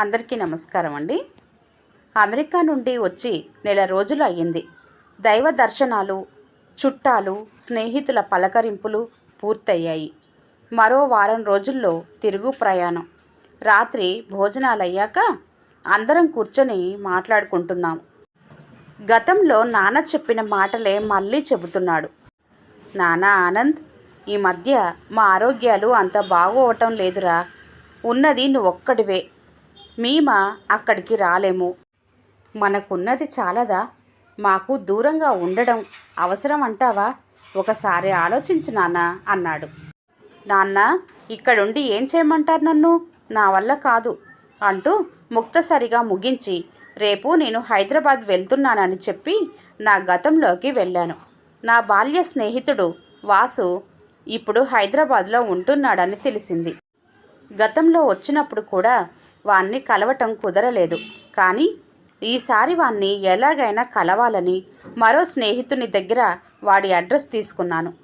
అందరికీ నమస్కారం అండి. అమెరికా నుండి వచ్చి నెల రోజులు అయ్యింది. దైవ దర్శనాలు చుట్టాలు స్నేహితుల పలకరింపులు పూర్తయ్యాయి. మరో వారం రోజుల్లో తిరుగు ప్రయాణం. రాత్రి భోజనాలయ్యాక అందరం కూర్చొని మాట్లాడుకుంటున్నాం. గతంలో నాన్న చెప్పిన మాటలే మళ్ళీ చెబుతున్నాడు. నానా ఆనంద్ ఈ మధ్య మా ఆరోగ్యాలు అంత బాగోవటం లేదురా. ఉన్నది నువ్వొక్కడివే. మేమా అక్కడికి రాలేము. మనకున్నది చాలదా? మాకు దూరంగా ఉండడం అవసరం అంటావా ఒకసారి ఆలోచించు నాన్న అన్నాడు. నాన్న ఇక్కడుండి ఏం చేయమంటారు నన్ను? నా వల్ల కాదు అంటూ ముక్తసరిగా ముగించి రేపు నేను హైదరాబాద్ వెళ్తున్నానని చెప్పి నా గతంలోకి వెళ్ళాను. నా బాల్య స్నేహితుడు వాసు ఇప్పుడు హైదరాబాద్లో ఉంటున్నాడని తెలిసింది. గతంలో వచ్చినప్పుడు కూడా వాణ్ణి కలవటం కుదరలేదు. కానీ ఈసారి వాణ్ణి ఎలాగైనా కలవాలని మరో స్నేహితుని దగ్గర వాడి అడ్రస్ తీసుకున్నాను.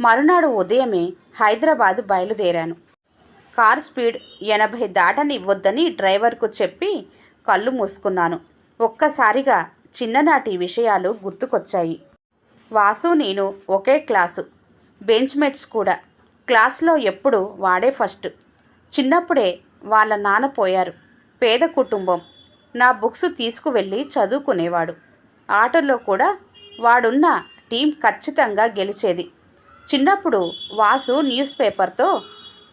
మరునాడు ఉదయమే హైదరాబాదు బయలుదేరాను. కార్ స్పీడ్ ఎనభై దాటనివ్వొద్దని డ్రైవర్కు చెప్పి కళ్ళు మూసుకున్నాను. ఒక్కసారిగా చిన్ననాటి విషయాలు గుర్తుకొచ్చాయి. వాసు నేను ఒకే క్లాసు. బెంచ్మేట్స్ కూడా. క్లాస్లో ఎప్పుడు వాడే ఫస్ట్. చిన్నప్పుడే వాళ్ళ నాన్న పోయారు. పేద కుటుంబం. నా బుక్స్ తీసుకువెళ్ళి చదువుకునేవాడు. ఆటల్లో కూడా వాడున్న టీం ఖచ్చితంగా గెలిచేది. చిన్నప్పుడు వాసు న్యూస్ పేపర్తో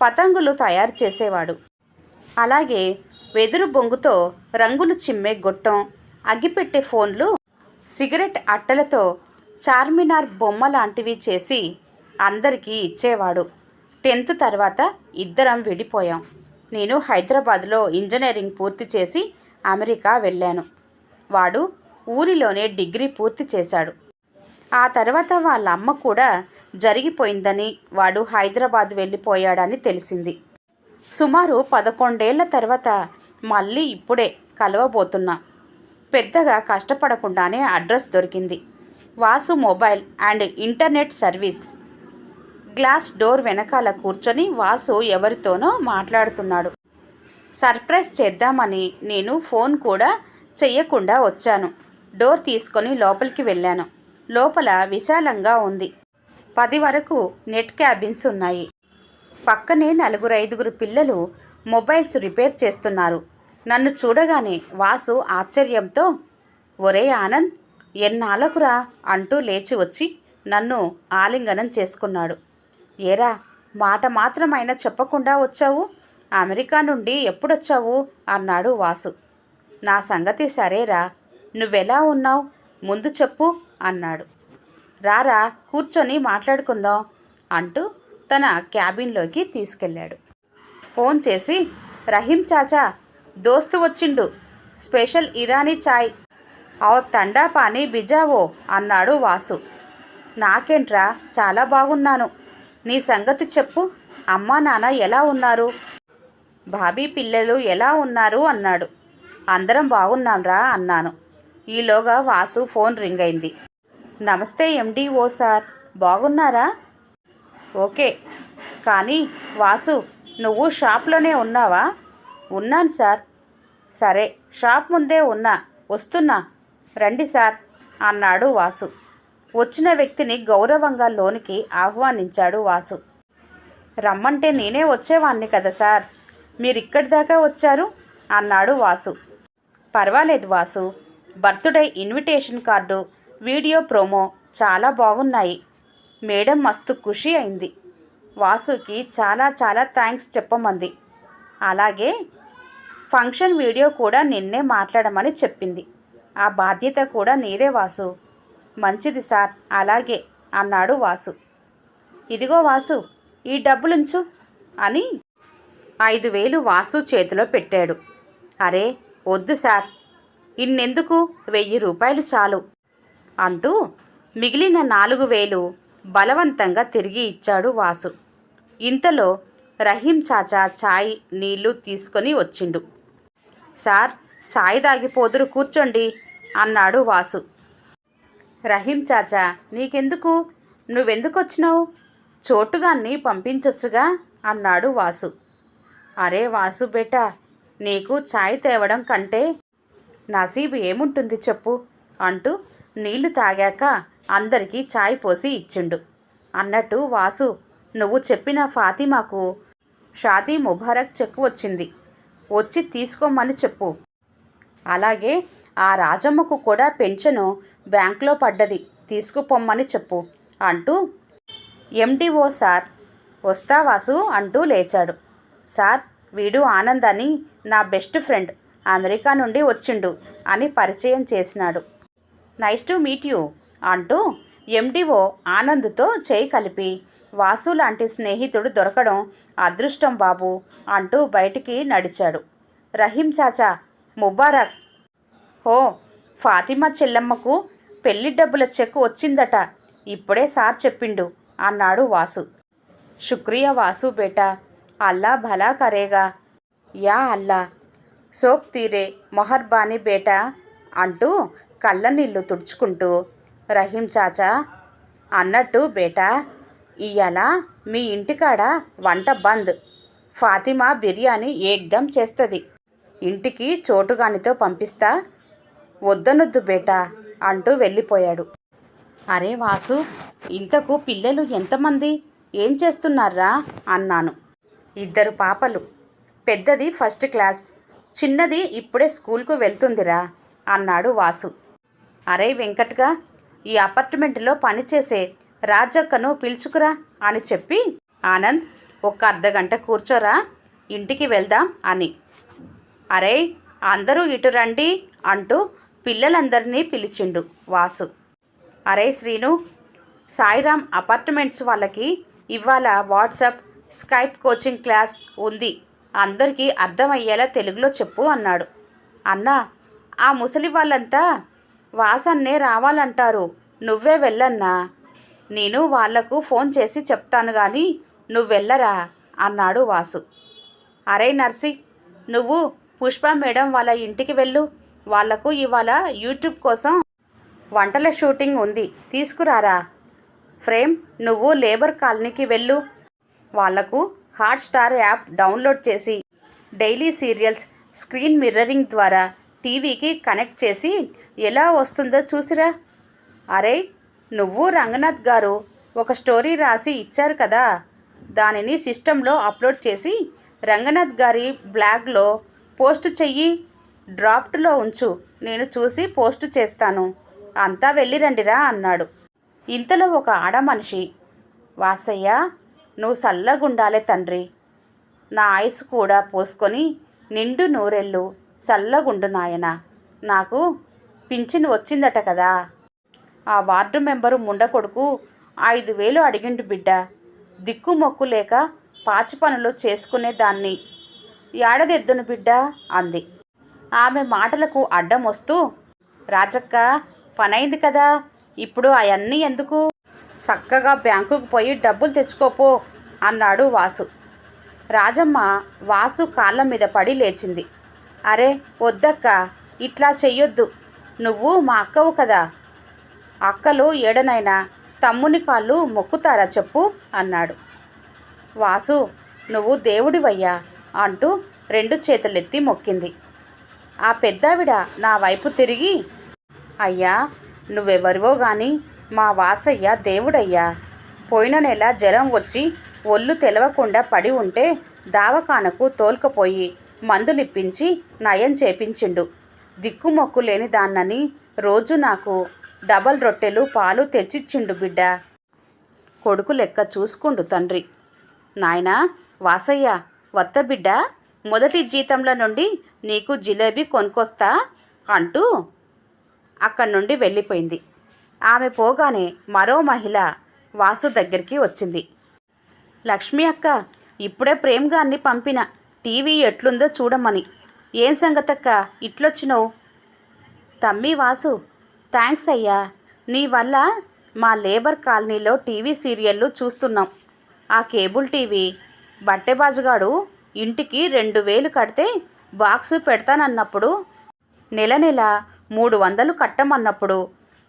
పతంగులు తయారు చేసేవాడు. అలాగే వెదురు బొంగుతో రంగులు చిమ్మే గొట్టం అగ్గిపెట్టే ఫోన్లు సిగరెట్ అట్టలతో చార్మినార్ బొమ్మ లాంటివి చేసి అందరికీ ఇచ్చేవాడు. టెన్త్ తర్వాత ఇద్దరం విడిపోయాం. నేను హైదరాబాద్లో ఇంజనీరింగ్ పూర్తి చేసి అమెరికా వెళ్ళాను. వాడు ఊరిలోనే డిగ్రీ పూర్తి చేశాడు. ఆ తర్వాత వాళ్ళ అమ్మ కూడా జరిగిపోయిందని వాడు హైదరాబాద్ వెళ్ళిపోయాడని తెలిసింది. సుమారు పదకొండేళ్ళ తర్వాత మళ్ళీ ఇప్పుడే కలవబోతున్నా. పెద్దగా కష్టపడకుండానే అడ్రస్ దొరికింది. Vasu mobile and internet service glass door వెనకాల కూర్చొని వాసు ఎవరితోనో మాట్లాడుతున్నాడు. సర్ప్రైజ్ చేద్దామని నేను ఫోన్ కూడా చెయ్యకుండా వచ్చాను. డోర్ తీసుకొని లోపలికి వెళ్ళాను. లోపల విశాలంగా ఉంది. పది వరకు నెట్ క్యాబిన్స్ ఉన్నాయి. పక్కనే నలుగురు ఐదుగురు పిల్లలు మొబైల్స్ రిపేర్ చేస్తున్నారు. నన్ను చూడగానే వాసు ఆశ్చర్యంతో ఒరే ఆనంద్ ఎన్నాళ్ళకురా? అంటూ లేచి వచ్చి నన్ను ఆలింగనం చేసుకున్నాడు. ఏరా మాట మాత్రమైనా చెప్పకుండా వచ్చావు? అమెరికా నుండి ఎప్పుడొచ్చావు? అన్నాడు వాసు. నా సంగతి సరేరా నువ్వెలా ఉన్నావు? ముందు చెప్పు అన్నాడు. రారా కూర్చొని మాట్లాడుకుందాం అంటూ తన క్యాబిన్లోకి తీసుకెళ్ళాడు. ఫోన్ చేసి రహీం చాచా దోస్తు వచ్చిండు స్పెషల్ ఇరానీ చాయ్. ఔర్ తండా పానీ బిజావో అన్నాడు వాసు. నాకేంట్రా చాలా బాగున్నాను. నీ సంగతి చెప్పు. అమ్మా నాన్న ఎలా ఉన్నారు? బాబీ పిల్లలు ఎలా ఉన్నారు? అన్నాడు. అందరం బాగున్నాంరా అన్నాను. ఈలోగా వాసు ఫోన్ రింగ్ అయింది. నమస్తే ఎండిఓ సార్. బాగున్నారా? ఓకే. కానీ వాసు నువ్వు షాప్లోనే ఉన్నావా? ఉన్నాను సార్. సరే షాప్ ముందే ఉన్నా. వస్తున్నా. రండి సార్ అన్నాడు వాసు. వచ్చిన వ్యక్తిని గౌరవంగా లోనికి ఆహ్వానించాడు వాసు. రమ్మంటే నేనే వచ్చేవాణ్ణి కదా సార్. మీరు ఇక్కడి దాకా వచ్చారు? అన్నాడు వాసు. పర్వాలేదు Vasu. Birthday invitation card video promo చాలా బాగున్నాయి. మేడం మస్తు ఖుషి అయింది. వాసుకి చాలా చాలా థ్యాంక్స్ చెప్పమంది. అలాగే ఫంక్షన్ వీడియో కూడా నిన్నే మాట్లాడమని చెప్పింది. ఆ బాధ్యత కూడా నీదే వాసు. మంచిది సార్ అలాగే అన్నాడు వాసు. ఇదిగో వాసు ఈ డబ్బులుంచు అని ఐదు వేలు వాసు చేతిలో పెట్టాడు. అరే వద్దు సార్ ఇన్నెందుకు వెయ్యి రూపాయలు చాలు అంటూ మిగిలిన నాలుగు వేలు బలవంతంగా తిరిగి ఇచ్చాడు వాసు. ఇంతలో రహీం చాచా చాయ్ నీళ్ళు తీసుకొని వచ్చిండు. సార్ చాయ్ తాగిపోదురు కూర్చోండి అన్నాడు వాసు. రహీం చాచా నీకెందుకు? నువ్వెందుకు వచ్చినావు చోటుగాన్ని పంపించొచ్చుగా? అన్నాడు వాసు. అరే వాసు బేటా నీకు ఛాయ్ తేవడం కంటే నసీబు ఏముంటుంది చెప్పు అంటూ నీళ్ళు తాగాక అందరికీ ఛాయ్ పోసి ఇచ్చిండు. అన్నట్టు వాసు నువ్వు చెప్పిన ఫాతిమాకు షాదీ ముబారక్ చెక్కు వచ్చింది. వచ్చి తీసుకోమని చెప్పు. అలాగే ఆ రాజమ్మకు కూడా పెన్షను బ్యాంక్లో పడ్డది. తీసుకుపోమ్మని చెప్పు అంటూ ఎండిఓ సార్ వస్తా వాసు అంటూ లేచాడు. సార్ వీడు ఆనంద్ అని నా బెస్ట్ ఫ్రెండ్ అమెరికా నుండి వచ్చిండు అని పరిచయం చేసినాడు. నైస్ టు మీట్ యూ అంటూ ఎండిఓ ఆనంద్తో చేయి కలిపి వాసు లాంటి స్నేహితుడు దొరకడం అదృష్టం బాబు అంటూ బయటికి నడిచాడు. రహీం చాచా ముబారక్ ఓ ఫాతిమా చెల్లమ్మకు పెళ్ళి డబ్బుల చెక్కు వచ్చిందట. ఇప్పుడే సార్ చెప్పిండు అన్నాడు వాసు. శుక్రియా వాసు బేటా అల్లా భలా కరేగా. యా అల్లా సోప్ తీరే మొహర్బానీ బేటా అంటూ కళ్ళ నీళ్ళు తుడుచుకుంటూ రహీం చాచా అన్నట్టు బేటా ఇయ్యాల మీ ఇంటికాడ వంట బంద్. ఫాతిమా బిర్యానీ ఏగ్దం చేస్తుంది. ఇంటికి చోటుగానితో పంపిస్తా వద్దనొద్దు బేటా అంటూ వెళ్ళిపోయాడు. అరే వాసు ఇంతకు పిల్లలు ఎంతమంది? ఏం చేస్తున్నారా అన్నాను. ఇద్దరు పాపలు. పెద్దది ఫస్ట్ క్లాస్. చిన్నది ఇప్పుడే స్కూల్కు వెళ్తుందిరా అన్నాడు వాసు. అరే వెంకట్గా ఈ అపార్ట్మెంట్లో పనిచేసే రాజక్కను పిలుచుకురా అని చెప్పి ఆనంద్ ఒక్క అర్ధగంట కూర్చోరా ఇంటికి వెళ్దాం అని. అరే అందరూ ఇటు రండి అంటూ పిల్లలందరినీ పిలిచిండు వాసు. అరే శ్రీను సాయిరామ్ అపార్ట్మెంట్స్ వాళ్ళకి ఇవాళ వాట్సాప్ స్కైప్ కోచింగ్ క్లాస్ ఉంది. అందరికీ అర్థమయ్యేలా తెలుగులో చెప్పు అన్నాడు. అన్నా ఆ ముసలి వాళ్ళంతా వాసన్నే రావాలంటారు. నువ్వే వెళ్ళన్నా. నేను వాళ్ళకు ఫోన్ చేసి చెప్తాను కానీ నువ్వు వెళ్ళరా అన్నాడు వాసు. అరే నర్సి నువ్వు పుష్ప మేడం వాళ్ళ ఇంటికి వెళ్ళు. వాళ్ళకు ఇవాళ యూట్యూబ్ కోసం వంటల షూటింగ్ ఉంది. తీసుకురారా? ఫ్రేమ్ నువ్వు లేబర్ కాలనీకి వెళ్ళు. వాళ్ళకు హాట్ స్టార్ యాప్ డౌన్లోడ్ చేసి డైలీ సీరియల్స్ స్క్రీన్ మిర్రరింగ్ ద్వారా టీవీకి కనెక్ట్ చేసి ఎలా వస్తుందో చూసిరా? అరే నువ్వు రంగనాథ్ గారు ఒక స్టోరీ రాసి ఇచ్చారు కదా? దానిని సిస్టంలో అప్లోడ్ చేసి రంగనాథ్ గారి బ్లాగ్లో పోస్ట్ చెయ్యి. డ్రాఫ్ట్లో ఉంచు నేను చూసి పోస్ట్ చేస్తాను. అంతా వెళ్ళిరండిరా అన్నాడు. ఇంతలో ఒక ఆడ మనిషి వాసయ్య నువ్వు చల్లగుండాలే తండ్రి. నా ఆయుసు కూడా పోసుకొని నిండు నూరెళ్ళు చల్లగుండు నాయన. నాకు పింఛను వచ్చిందట కదా. ఆ వార్డు మెంబరు ముండ కొడుకు ఐదు వేలు అడిగిండు బిడ్డ. దిక్కు మొక్కు లేక పాచి పనులు చేసుకునేదాన్ని. ఏడదెద్దును బిడ్డ? అంది. ఆమె మాటలకు అడ్డం వస్తూ రాజక్క పనైంది కదా ఇప్పుడు అవన్నీ ఎందుకు? చక్కగా బ్యాంకుకు పోయి డబ్బులు తెచ్చుకోపో అన్నాడు వాసు. రాజమ్మ వాసు కాళ్ళ మీద పడి లేచింది. అరే వద్దక్క ఇట్లా చెయ్యొద్దు. నువ్వు మా అక్కవు కదా. అక్కలు ఏడనైనా తమ్ముని కాళ్ళు మొక్కుతారా చెప్పు అన్నాడు. వాసు నువ్వు దేవుడివయ్యా అంటూ రెండు చేతులెత్తి మొక్కింది. ఆ పెద్దావిడ నా వైపు తిరిగి అయ్యా నువ్వెవరివో గాని మా వాసయ్య దేవుడయ్యా. పోయిన నెల జ్వరం వచ్చి ఒళ్ళు తెలవకుండా పడి ఉంటే దావకానకు తోల్కపోయి మందులిప్పించి నయం చేపించిండు. దిక్కుమొక్కు లేని దాన్నని రోజు నాకు డబల్ రొట్టెలు పాలు తెచ్చిచ్చిండు బిడ్డ. కొడుకు లెక్క చూసుకుండు తండ్రి. నాయనా వాసయ్య వత్త బిడ్డ? మొదటి జీతంలో నుండి నీకు జిలేబీ కొనుక్కొస్తా అంటూ అక్కడి నుండి వెళ్ళిపోయింది. ఆమె పోగానే మరో మహిళ వాసు దగ్గరికి వచ్చింది. లక్ష్మి అక్క ఇప్పుడే ప్రేమ్ గారిని పంపిన టీవీ ఎట్లుందో చూడమని. ఏం సంగతక్క ఇట్లొచ్చినావు? తమ్మి వాసు థ్యాంక్స్ అయ్యా. నీ వల్ల మా లేబర్ కాలనీలో టీవీ సీరియళ్ళు చూస్తున్నాం. ఆ కేబుల్ టీవీ బట్టెబాజుగాడు ఇంటికి రెండు వేలు కడితే బాక్సు పెడతానన్నప్పుడు నెల నెల మూడు వందలు కట్టమన్నప్పుడు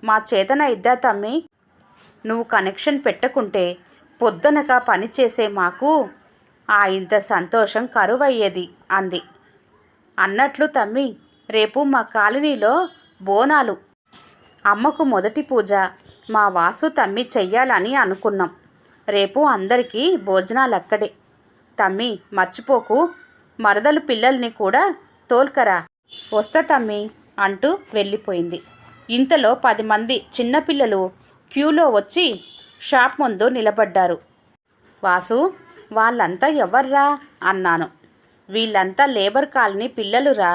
మా చేతన ఇద్దా తమ్మి నువ్వు కనెక్షన్ పెట్టకుంటే పొద్దునక పనిచేసే మాకు ఆ ఇంత సంతోషం కరువయ్యేది అంది. అన్నట్లు తమ్మి రేపు మా కాలనీలో బోనాలు. అమ్మకు మొదటి పూజ మా వాసు తమ్మి చెయ్యాలని అనుకున్నాం. రేపు అందరికీ భోజనాలు అక్కడే తమ్మి మర్చిపోకు. మరదలు పిల్లల్ని కూడా తోల్కరా. వస్తా తమ్మి అంటూ వెళ్ళిపోయింది. ఇంతలో పది మంది చిన్నపిల్లలు క్యూలో వచ్చి షాప్ ముందు నిలబడ్డారు. వాసు వాళ్ళంతా ఎవర్రా? అన్నాను. వీళ్ళంతా లేబర్ కాలనీ పిల్లలురా.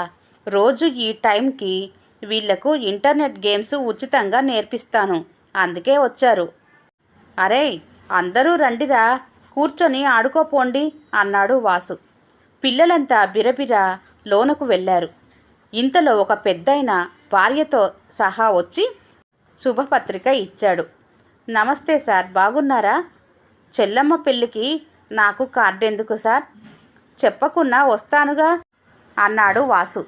రోజు ఈ టైంకి వీళ్ళకు ఇంటర్నెట్ గేమ్స్ ఉచితంగా నేర్పిస్తాను. అందుకే వచ్చారు. అరే అందరూ రండిరా. కూర్చొని ఆడుకోపోండి అన్నాడు వాసు. పిల్లలంతా బిరబిర లోనకు వెళ్ళారు. ఇంతలో ఒక పెద్దయిన భార్యతో సహా వచ్చి శుభపత్రిక ఇచ్చాడు. నమస్తే సార్ బాగున్నారా? చెల్లమ్మ పెళ్ళికి నాకు కార్డు ఎందుకు సార్? చెప్పకున్నా వస్తానుగా అన్నాడు వాసు.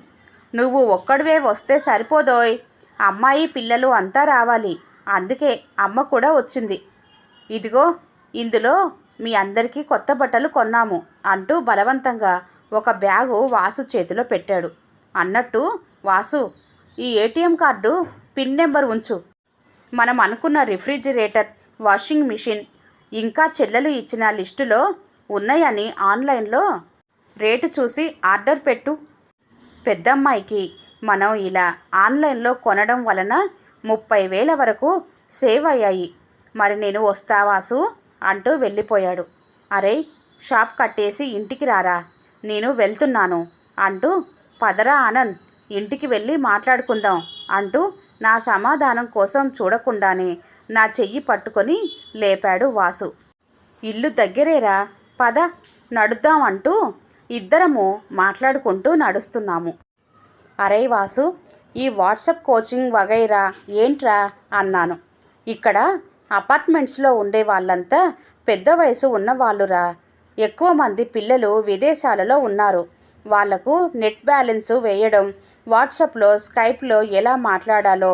నువ్వు ఒక్కడివే వస్తే సరిపోదోయ్. అమ్మాయి పిల్లలు అంతా రావాలి. అందుకే అమ్మ కూడా వచ్చింది. ఇదిగో ఇందులో మీ అందరికీ కొత్త బట్టలు కొన్నాము అంటూ బలవంతంగా ఒక బ్యాగు వాసు చేతిలో పెట్టాడు. అన్నట్టు వాసు ఈ ఏటీఎం కార్డు పిన్ నెంబర్ ఉంచు. మనం అనుకున్న రిఫ్రిజిరేటర్ వాషింగ్ మిషన్ ఇంకా చెల్లెలు ఇచ్చిన లిస్టులో ఉన్నాయని ఆన్లైన్లో రేటు చూసి ఆర్డర్ పెట్టు. పెద్దమ్మాయికి మనం ఇలా ఆన్లైన్లో కొనడం వలన ముప్పై వేల వరకు సేవ్ అయ్యాయి. మరి నేను వస్తావాసు అంటూ వెళ్ళిపోయాడు. అరే షాప్ కట్టేసి ఇంటికి రారా? నేను వెళ్తున్నాను అంటూ పదరా ఆనంద్ ఇంటికి వెళ్ళి మాట్లాడుకుందాం అంటూ నా సమాధానం కోసం చూడకుండానే నా చెయ్యి పట్టుకొని లేపాడు వాసు. ఇల్లు దగ్గరేరా? పద నడుద్దాం అంటూ ఇద్దరము మాట్లాడుకుంటూ నడుస్తున్నాము. అరే వాసు ఈ వాట్సప్ కోచింగ్ వగైరా ఏంట్రా? అన్నాను. ఇక్కడ అపార్ట్మెంట్స్లో ఉండే వాళ్ళంతా పెద్ద వయసు ఉన్న వాళ్ళురా ఎక్కువ మంది పిల్లలు విదేశాలలో ఉన్నారు. వాళ్ళకు నెట్ బ్యాలెన్స్ వేయడం వాట్సాప్లో స్కైప్లో ఎలా మాట్లాడాలో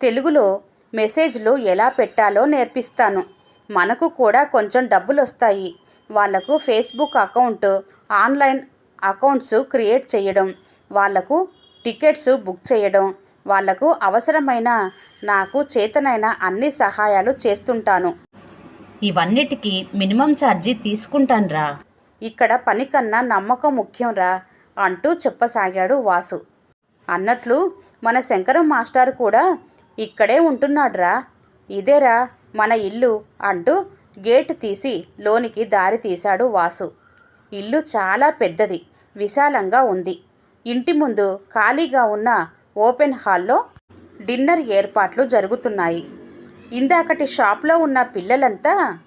తెలుగులో మెసేజ్లు ఎలా పెట్టాలో నేర్పిస్తాను. మనకు కూడా కొంచెం డబ్బులు వస్తాయి వాళ్ళకు Facebook account online accounts create చేయడం వాళ్ళకు టికెట్స్ బుక్ చేయడం వాళ్ళకు అవసరమైన నాకు చేతనైన అన్ని సహాయాలు చేస్తుంటాను. ఇవన్నిటికీ మినిమం ఛార్జీ తీసుకుంటాన్రా. ఇక్కడ పని కన్నా నమ్మకం ముఖ్యంరా అంటూ చెప్పసాగాడు వాసు. అన్నట్లు మన శంకరం మాస్టర్ కూడా ఇక్కడే ఉంటున్నాడ్రా. ఇదేరా మన ఇల్లు అంటూ గేటు తీసి లోనికి దారి తీశాడు వాసు. ఇల్లు చాలా పెద్దది విశాలంగా ఉంది. ఇంటి ముందు ఖాళీగా ఉన్న ఓపెన్ హాల్లో డిన్నర్ ఏర్పాట్లు జరుగుతున్నాయి. ఇందాకటి షాప్లో ఉన్న పిల్లలంతా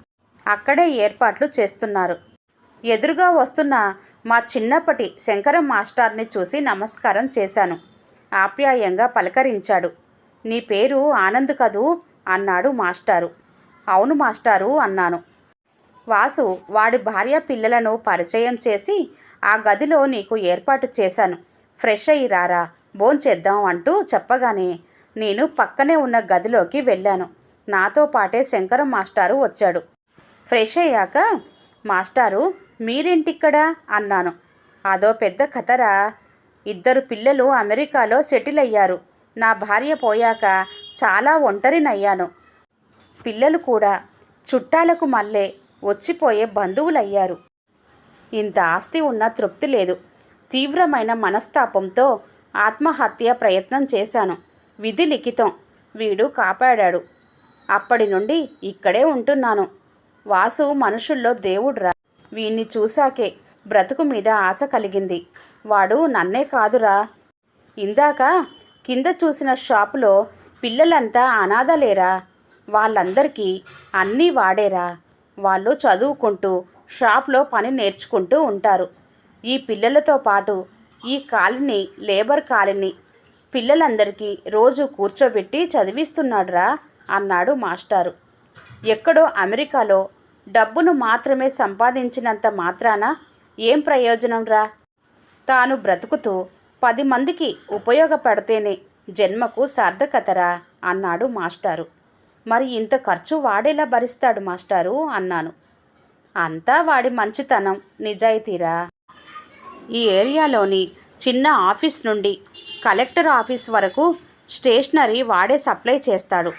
అక్కడే ఏర్పాట్లు చేస్తున్నారు. ఎదురుగా వస్తున్న మా చిన్నప్పటి శంకర మాస్టార్ని చూసి నమస్కారం చేశాను. ఆప్యాయంగా పలకరించాడు. నీ పేరు ఆనంద్ కదూ అన్నాడు మాస్టారు. అవును మాస్టారు అన్నాను. వాసు వాడి భార్య పిల్లలను పరిచయం చేసి ఆ గదిలో నీకు ఏర్పాటు చేశాను. ఫ్రెష్ అయ్యి రారా? భోంచేద్దాం అంటూ చెప్పగానే నేను పక్కనే ఉన్న గదిలోకి వెళ్ళాను. నాతో పాటే శంకరం మాస్టారు వచ్చాడు. ఫ్రెష్ అయ్యాక మాస్టారు మీరేంటిక్కడ? అన్నాను. అదో పెద్ద కథరా. ఇద్దరు పిల్లలు అమెరికాలో సెటిల్ అయ్యారు. నా భార్య పోయాక చాలా ఒంటరినయ్యాను. పిల్లలు కూడా చుట్టాలకు మళ్ళే వచ్చిపోయే బంధువులయ్యారు. ఇంత ఆస్తి ఉన్న తృప్తి లేదు. తీవ్రమైన మనస్తాపంతో ఆత్మహత్య ప్రయత్నం చేశాను. విధి లిఖితం. వీడు కాపాడాడు. అప్పటి నుండి ఇక్కడే ఉంటున్నాను. వాసు మనుషుల్లో దేవుడ్రా వీణ్ణి చూశాకే బ్రతుకు మీద ఆశ కలిగింది. వాడు నన్నే కాదురా. ఇందాక కింద చూసిన షాపులో పిల్లలంతా అనాథలేరా? వాళ్ళందరికీ అన్నీ వాడేరా? వాళ్ళు చదువుకుంటూ షాప్లో పని నేర్చుకుంటూ ఉంటారు. ఈ పిల్లలతో పాటు ఈ కాలనీ లేబర్ కాలనీ పిల్లలందరికీ రోజు కూర్చోబెట్టి చదివిస్తున్నాడురా అన్నాడు మాస్టారు. ఎక్కడో అమెరికాలో డబ్బును మాత్రమే సంపాదించినంత మాత్రాన ఏం ప్రయోజనం రా తాను బ్రతుకుతూ పది మందికి ఉపయోగపడితేనే జన్మకు సార్థకతరా అన్నాడు మాస్టారు. మరి ఇంత ఖర్చు వాడేలా భరిస్తాడు మాస్టారు అన్నాను. అంతా వాడి మంచితనం నిజాయితీరా? ఈ ఏరియాలోని చిన్న ఆఫీస్ నుండి కలెక్టర్ ఆఫీస్ వరకు స్టేషనరీ వాడే సప్లై చేస్తాడు.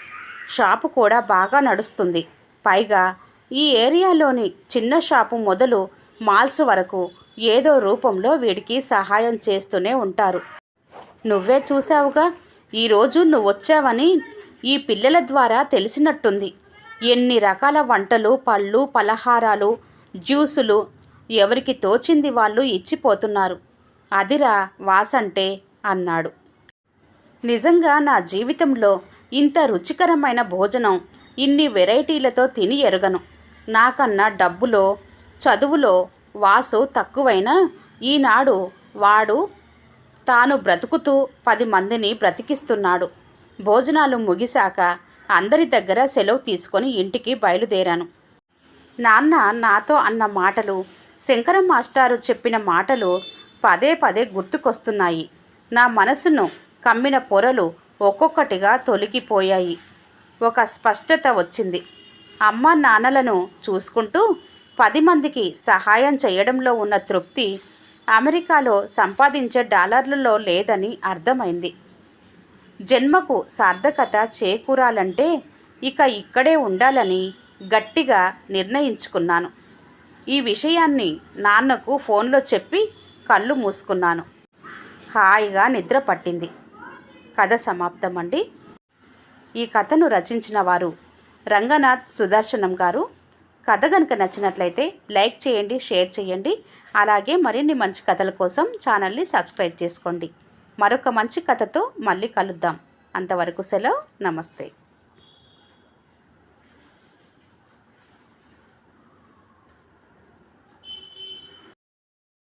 షాపు కూడా బాగా నడుస్తుంది. పైగా ఈ ఏరియాలోని చిన్న షాపు మొదలు మాల్స్ వరకు ఏదో రూపంలో వీడికి సహాయం చేస్తూనే ఉంటారు. నువ్వే చూసావుగా ఈరోజు నువ్వు వచ్చావని ఈ పిల్లల ద్వారా తెలిసినట్టుంది. ఎన్ని రకాల వంటలు పళ్ళు పలహారాలు జ్యూసులు ఎవరికి తోచింది వాళ్ళు ఇచ్చిపోతున్నారు. అదిరా వాసంటే అన్నాడు. నిజంగా నా జీవితంలో ఇంత రుచికరమైన భోజనం ఇన్ని వెరైటీలతో తిని ఎరగను. నాకన్నా డబ్బులో చదువులో వాసు తక్కువైనా ఈనాడు వాడు తాను బ్రతుకుతూ పది మందిని బ్రతికిస్తున్నాడు. భోజనాలు ముగిశాక అందరి దగ్గర సెలవు తీసుకొని ఇంటికి బయలుదేరాను. నాన్న నాతో అన్న మాటలు శంకర మాస్టారు చెప్పిన మాటలు పదే పదే గుర్తుకొస్తున్నాయి. నా మనసును కమ్మిన పొరలు ఒక్కొక్కటిగా తొలగిపోయాయి. ఒక స్పష్టత వచ్చింది. అమ్మ నాన్నలను చూసుకుంటూ పది మందికి సహాయం చేయడంలో ఉన్న తృప్తి అమెరికాలో సంపాదించే డాలర్లలో లేదని అర్థమైంది. జన్మకు సార్థకత చేకూరాలంటే ఇక ఇక్కడే ఉండాలని గట్టిగా నిర్ణయించుకున్నాను. ఈ విషయాన్ని నాన్నకు ఫోన్లో చెప్పి కళ్ళు మూసుకున్నాను. హాయిగా నిద్ర పట్టింది. కథ సమాప్తం అండి ఈ కథను రచించిన వారు రంగనాథ్ సుదర్శనం గారు. కథ కనుక నచ్చినట్లయితే లైక్ చేయండి షేర్ చేయండి. అలాగే మరిన్ని మంచి కథల కోసం ఛానల్ని సబ్స్క్రైబ్ చేసుకోండి. మరొక మంచి కథతో మళ్ళీ కలుద్దాం. అంతవరకు సెలవు. నమస్తే.